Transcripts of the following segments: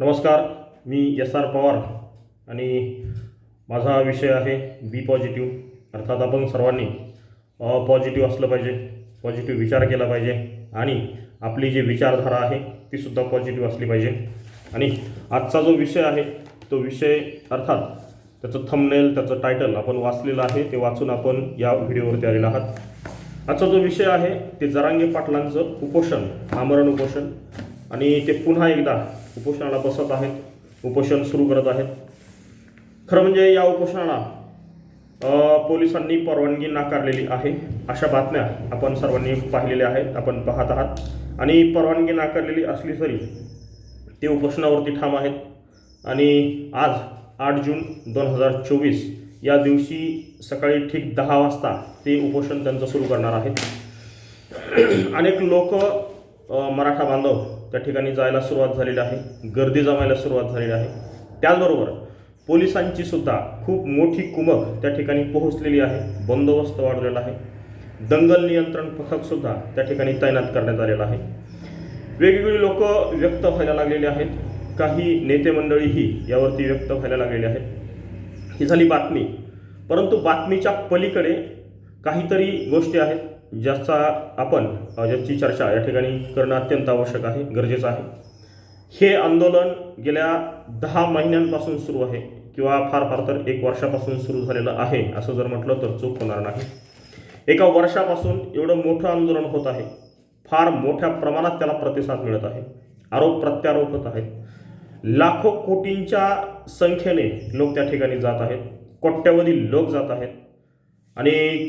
नमस्कार मी S R Pawar आणि माझा विषय आहे बी पॉझिटिव्ह अर्थात आपण सर्वांनी पॉझिटिव्ह असलं पाहिजे पॉझिटिव्ह विचार केला पाहिजे आणि आपली जी विचारधारा आहे तीसुद्धा पॉझिटिव्ह असली पाहिजे. आणि आजचा जो विषय आहे तो विषय अर्थात त्याचं थंबनेल त्याचं टायटल आपण वाचलेलं आहे ते वाचून आपण या व्हिडिओवरती आलेलो आहात. आजचा जो विषय आहे ते जरांगे पाटलांचं उपोषण आमरण उपोषण आणि ते पुन्हा एकदा उपोषणाला बसत आहेत उपोषण सुरू करत आहेत. खरं म्हणजे या उपोषणाला पोलिसांनी परवानगी नाकारलेली आहे. अशा बातम्या आपण सर्वांनी पाहिलेल्या आहेत आपण पाहत आहात. आणि परवानगी नाकारलेली असली तरी ते उपोषणावरती ठाम आहेत. आणि आज आठ जून दोन हजार चोवीस या दिवशी सकाळी ठीक दहा वाजता ते उपोषण त्यांचं सुरू करणार आहेत. अनेक लोक मराठा बांधव त्या ठिकाणी जायला सुरुवात झालेली आहे. गर्दी जमायला सुरुवात झालेली आहे. त्याचबरोबर पोलिसांची सुद्धा खूप मोठी कुमक त्या ठिकाणी पोहोचलेली आहे. बंदोबस्त वाढलेला आहे. दंगल नियंत्रण पथकसुद्धा त्या ठिकाणी तैनात करण्यात आलेलं आहे. वेगवेगळी लोक व्यक्त व्हायला लागलेली आहेत. काही नेते मंडळीही यावरती व्यक्त व्हायला लागलेली आहेत. ही झाली बातमी. परंतु बातमीच्या पलीकडे काहीतरी गोष्टी आहेत. ज्याचा आपण ज्याची चर्चा या ठिकाणी करणं अत्यंत आवश्यक आहे गरजेचं आहे. हे आंदोलन गेल्या दहा महिन्यांपासून सुरू आहे किंवा फार फार तर एक वर्षापासून सुरू झालेलं आहे असं जर म्हटलं तर चूक होणार नाही. एका वर्षापासून एवढं मोठं आंदोलन होत आहे. फार मोठ्या प्रमाणात त्याला प्रतिसाद मिळत आहे. आरोप प्रत्यारोप होत आहेत. लाखो कोटींच्या संख्येने लोक त्या ठिकाणी जात आहेत. कोट्यावधी लोक जात आहेत. आणि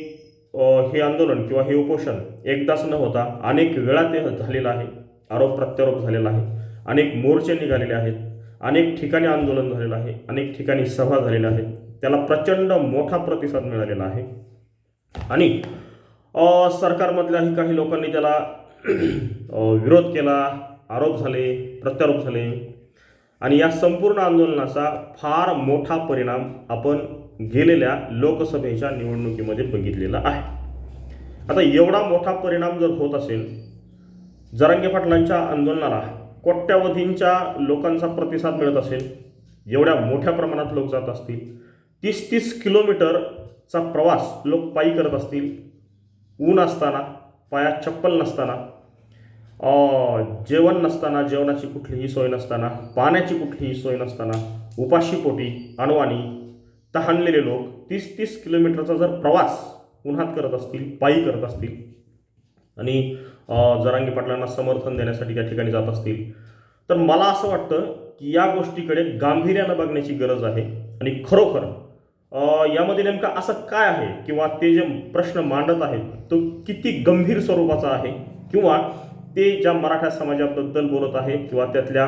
हे आंदोलन किंवा हे उपोषण एकदाच न होता अनेक वेळा ते झालेलं आहे. आरोप प्रत्यारोप झालेला आहे. अनेक मोर्चे निघालेले आहेत. अनेक ठिकाणी आंदोलन झालेलं आहे. अनेक ठिकाणी सभा झालेल्या आहेत. त्याला प्रचंड मोठा प्रतिसाद मिळालेला आहे. आणि सरकारमधल्याही काही लोकांनी त्याला विरोध केला आरोप झाले प्रत्यारोप झाले. आणि या संपूर्ण आंदोलनाचा फार मोठा परिणाम आपण गेलेल्या लोकसभेच्या निवडणुकीमध्ये बघितलेला आहे. आता एवढा मोठा परिणाम जर होत असेल जरांगे पाटलांच्या आंदोलनाला कोट्यावधींच्या लोकांचा प्रतिसाद मिळत असेल एवढ्या मोठ्या प्रमाणात लोक जात असतील तीस तीस किलोमीटरचा प्रवास लोक पायी करत असतील ऊन असताना पायात चप्पल नसताना जेवण नसताना जेवणाची कुठलीही सोय नसताना पाण्याची कुठलीही सोय नसताना उपाशीपोटी अणवाणी तहानलेले लोक तीस तीस किलोमीटरचा जर प्रवास उन्हात करत असतील पायी करत असतील आणि जरांगी पाटलांना समर्थन देण्यासाठी त्या ठिकाणी जात असतील तर मला असं वाटतं की या गोष्टीकडे गांभीर्यानं बघण्याची गरज आहे आणि खरोखर यामध्ये नेमका असं काय आहे किंवा ते जे प्रश्न मांडत आहेत तो किती गंभीर स्वरूपाचा आहे किंवा ते ज्या मराठा समाजाबद्दल बोलत आहेत किंवा त्यातल्या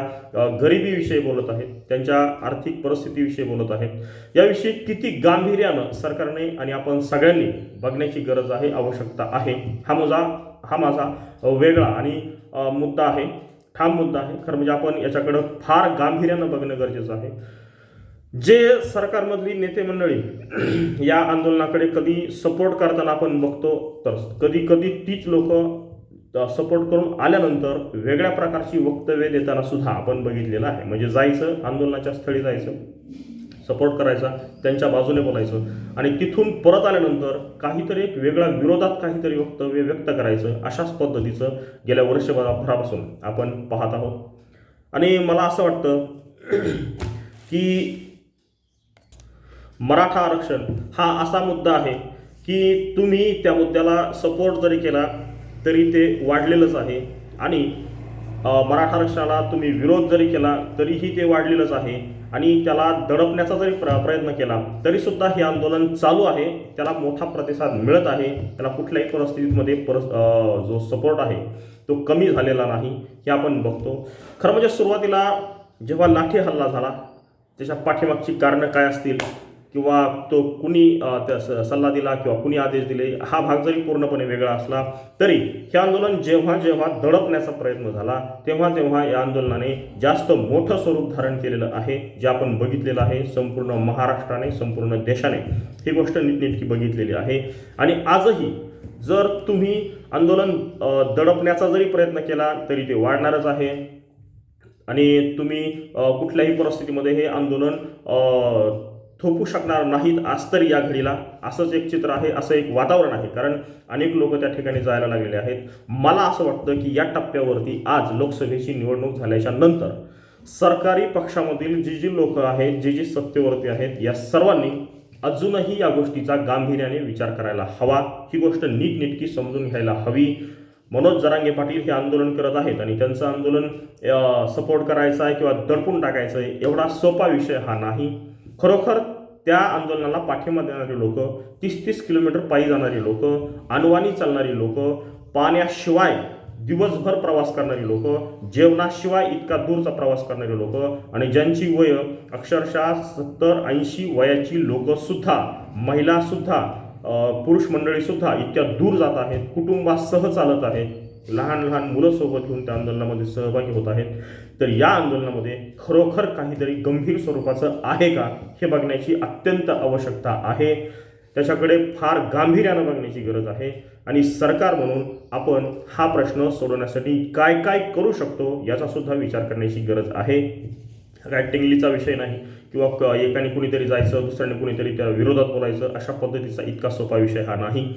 गरिबीविषयी बोलत आहेत त्यांच्या आर्थिक परिस्थितीविषयी बोलत आहेत याविषयी किती गांभीर्यानं सरकारने आणि आपण सगळ्यांनी बघण्याची गरज आहे आवश्यकता आहे. हा माझा हा माझा वेगळा आणि मुद्दा आहे ठाम मुद्दा आहे. खरं म्हणजे आपण याच्याकडं फार गांभीर्यानं बघणं गरजेचं आहे. जे सरकारमधली नेते मंडळी या आंदोलनाकडे कधी सपोर्ट करताना आपण बघतो तर कधी कधी तीच लोक सपोर्ट करून आल्यानंतर वेगळ्या प्रकारची वक्तव्य देताना सुद्धा आपण बघितलेलं आहे. म्हणजे जायचं आंदोलनाच्या स्थळी जायचं सपोर्ट करायचा त्यांच्या बाजूने बोलायचं आणि तिथून परत आल्यानंतर काहीतरी एक वेगळा विरोधात काहीतरी वक्तव्य व्यक्त करायचं अशाच पद्धतीचं गेल्या वर्षभरापासून आपण पाहत आहोत. आणि मला असं वाटतं की मराठा आरक्षण हा असा मुद्दा आहे की तुम्ही त्या मुद्द्याला सपोर्ट जरी केला तरी ते वाढलेलंच आहे. आणि मराठा आरक्षणाला तुम्ही विरोध जरी केला तरीही ते वाढलेलंच आहे. आणि त्याला दडपण्याचा जरी प्र प्रयत्न केला तरीसुद्धा हे आंदोलन चालू आहे. त्याला मोठा प्रतिसाद मिळत आहे. त्याला कुठल्याही परिस्थितीमध्ये परस जो सपोर्ट आहे तो कमी झालेला नाही हे आपण बघतो. खरं म्हणजे सुरुवातीला जेव्हा लाठी हल्ला झाला त्याच्या पाठीमागची कारणं काय असतील? किंवा तो कुणी त्या स- सल्ला दिला किंवा कुणी आदेश दिले हा भाग जरी पूर्णपणे वेगळा असला तरी हे आंदोलन जेव्हा जेव्हा दडपण्याचा प्रयत्न झाला तेव्हा तेव्हा या आंदोलनाने जास्त मोठं स्वरूप धारण केलेलं आहे जे आपण बघितलेलं आहे संपूर्ण महाराष्ट्राने संपूर्ण देशाने. ही गोष्ट नीटनेटकी बघितलेली आहे. आणि आजही जर तुम्ही आंदोलन दडपण्याचा जरी प्रयत्न केला तरी ते वाढणारच आहे. आणि तुम्ही कुठल्याही परिस्थितीमध्ये हे आंदोलन थोपू शकणार नाहीत आज तरी या घडीला. असंच एक चित्र आहे असं एक वातावरण आहे. कारण अनेक लोक त्या ठिकाणी जायला लागलेले आहेत. मला असं वाटतं की या टप्प्यावरती आज लोकसभेची निवडणूक झाल्याच्यानंतर सरकारी पक्षामधील जी जी लोक आहेत जी जी सत्तेवरती आहेत या सर्वांनी अजूनही या गोष्टीचा गांभीर्याने विचार करायला हवा. ही गोष्ट नीटनेटकी समजून घ्यायला हवी. मनोज जरांगे पाटील हे आंदोलन करत आहेत आणि त्यांचं आंदोलन सपोर्ट करायचं आहे किंवा दडपून टाकायचं आहे एवढा सोपा विषय हा नाही. खरोखर त्या आंदोलनाला पाठिंबा देणारी लोक तीस तीस किलोमीटर पायी जाणारी लोक अनवाणी चालणारी लोक पाण्याशिवाय दिवसभर प्रवास करणारी लोक जेवणाशिवाय इतका दूरचा प्रवास करणारी लोक आणि ज्यांची वय अक्षरशः सत्तर ऐंशी वयाची लोकसुद्धा महिलासुद्धा पुरुष मंडळीसुद्धा इतक्या दूर जात आहेत कुटुंबासह चालत आहेत लहान लहान मुलं सोबत घेऊन त्या आंदोलनामध्ये सहभागी होत आहेत. तर या आंदोलनामध्ये खरोखर काहीतरी गंभीर स्वरूपाचं आहे का हे बघण्याची अत्यंत आवश्यकता आहे. त्याच्याकडे फार गांभीर्यानं बघण्याची गरज आहे आणि सरकार म्हणून आपण हा प्रश्न सोडवण्यासाठी काय काय करू शकतो याचा सुद्धा विचार करण्याची गरज आहे. काय टिंगलीचा विषय नाही किंवा क- एकाने कुणीतरी जायचं दुसऱ्याने कुणीतरी त्या विरोधात बोलायचं अशा पद्धतीचा इतका सोपा विषय हा नाही.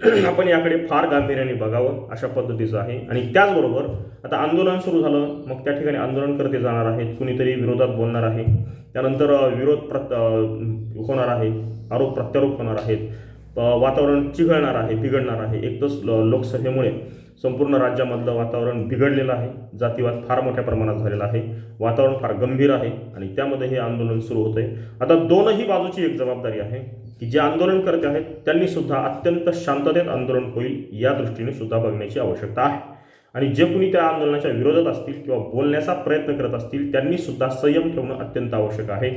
आपण याकडे फार गांभीर्याने बघावं अशा पद्धतीचं आहे. आणि त्याचबरोबर आता आंदोलन सुरू झालं मग त्या ठिकाणी आंदोलन करते जाणार आहेत कुणीतरी विरोधात बोलणार आहे. त्यानंतर विरोध प्रत होणार आहे आरोप प्रत्यारोप होणार आहेत. वातावरण चिघळणार आहे बिघडणार आहे. एक ल- लोकसभेमुळे. संपूर्ण राज्यामधलं वातावरण बिघडलेलं आहे. जातीवाद फार मोठ्या प्रमाणात झालेला आहे. वातावरण फार गंभीर आहे आणि त्यामध्ये हे आंदोलन सुरू होते आता दोनही बाजूची एक जबाबदारी आहे की जे आंदोलन करते आहेत त्यांनी सुद्धा अत्यंत शांततेत आंदोलन होईल या दृष्टीने सुद्धा बघण्याची आवश्यकता आहे. आणि जे कुणी त्या आंदोलनाच्या विरोधात असतील किंवा बोलण्याचा प्रयत्न करत असतील त्यांनी सुद्धा संयम ठेवणं अत्यंत आवश्यक आहे.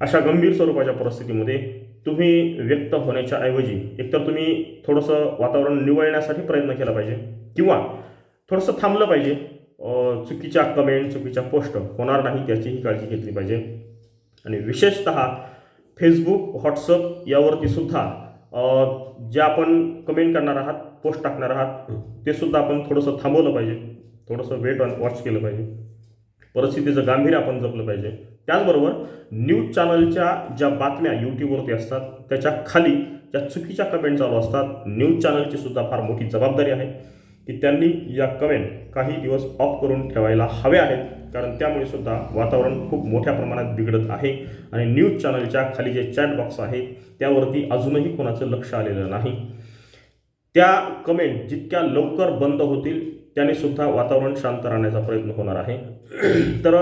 अशा गंभीर स्वरूपाच्या परिस्थितीमध्ये तुम्ही व्यक्त होण्याच्या ऐवजी एकतर तुम्ही थोडंसं वातावरण निवळण्यासाठी प्रयत्न केला पाहिजे किंवा थोडंसं थांबलं पाहिजे. चुकीच्या कमेंट चुकीच्या पोस्ट होणार नाही त्याचीही काळजी घेतली पाहिजे. आणि विशेषतः फेसबुक व्हॉट्सअप यावरती सुद्धा जे आपण कमेंट करणार आहात पोस्ट टाकणार आहात ते सुद्धा आपण थोडंसं थांबवलं पाहिजे. थोडंसं वेट ऑन वॉच केलं पाहिजे. परिस्थितीचं गांभीर्य आपण जपलं पाहिजे. त्याचबरोबर न्यूज चॅनलच्या ज्या बातम्या यूट्यूबवरती असतात त्याच्याखाली ज्या चुकीच्या कमेंट चालू असतात न्यूज चॅनलची सुद्धा फार मोठी जबाबदारी आहे. की त्यांनी या कमेंट काही दिवस ऑफ करून ठेवायला हव्या आहेत. कारण त्यामुळे सुद्धा वातावरण खूप मोठ्या प्रमाणात बिघडत आहे. आणि न्यूज चॅनलच्या खाली जे चॅट बॉक्स आहेत त्यावरती अजूनही कोणाचं लक्ष आलेलं नाही. त्या कमेंट जितक्या लवकर बंद होतील त्याने सुद्धा वातावरण शांत राहण्याचा प्रयत्न होणार आहे. तर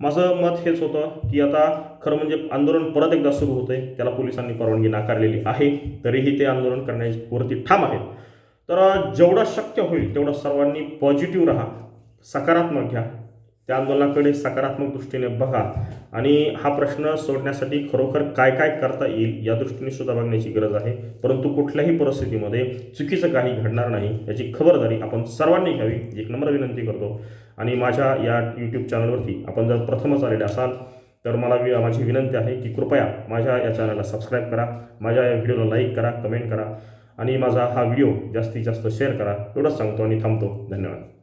माझं मत हेच होतं की आता खरं म्हणजे आंदोलन परत एकदा सुरू होतंय त्याला पोलिसांनी परवानगी नाकारलेली आहे तरीही ते आंदोलन करण्यावरती ठाम आहेत. तर जेवढं शक्य होईल तेवढं सर्वांनी पॉझिटिव्ह राहा सकारात्मक घ्या त्या आंदोलनाकडे सकारात्मक दृष्टीने बघा. आणि हा प्रश्न सोडण्यासाठी खरोखर काय काय करता येईल या दृष्टीने सुद्धा बघण्याची गरज आहे. परंतु कुठल्याही परिस्थितीमध्ये चुकीचं काही घडणार नाही याची खबरदारी आपण सर्वांनी घ्यावी. एक नम्र विनंती करतो. आणि माझ्या या यूट्यूब चॅनलवरती आपण जर प्रथमच आलेले असाल तर मला वि माझी विनंती आहे की कृपया माझ्या या चॅनलला सबस्क्राईब करा माझ्या या व्हिडिओला लाईक करा कमेंट करा आणि माझा हा व्हिडिओ जास्तीत जास्त शेअर करा. एवढंच सांगतो आणि थांबतो. धन्यवाद.